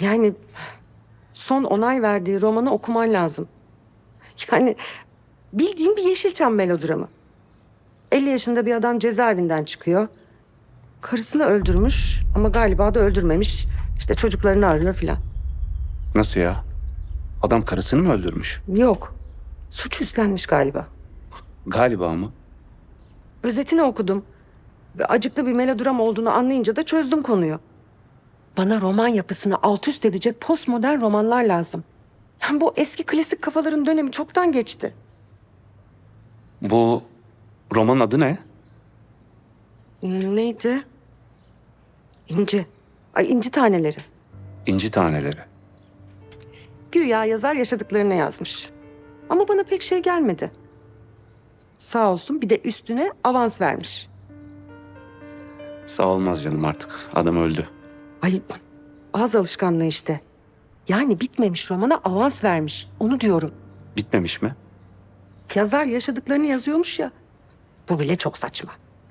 Yani son onay verdiği romanı okuman lazım. Yani bildiğin bir Yeşilçam melodramı. 50 yaşında bir adam cezaevinden çıkıyor. Karısını öldürmüş ama galiba da öldürmemiş. İşte çocuklarını arıyor filan. Nasıl ya? Adam karısını mı öldürmüş? Yok. Suç üstlenmiş galiba. Galiba mı? Özetini okudum. Ve acıklı bir melodram olduğunu anlayınca da çözdüm konuyu. Bana roman yapısını alt üst edecek postmodern romanlar lazım. Yani bu eski klasik kafaların dönemi çoktan geçti. Bu roman adı ne? Hmm, Neydi? İnci. Ay inci taneleri. İnci taneleri. Güya yazar yaşadıklarını yazmış. Ama bana pek şey gelmedi. Sağ olsun bir de üstüne avans vermiş. Sağ olmaz canım artık. Adam öldü. Ay ağız alışkanlığı işte. Yani bitmemiş romana avans vermiş. Onu diyorum. Bitmemiş mi? Yazar yaşadıklarını yazıyormuş ya. Bu bile çok saçma.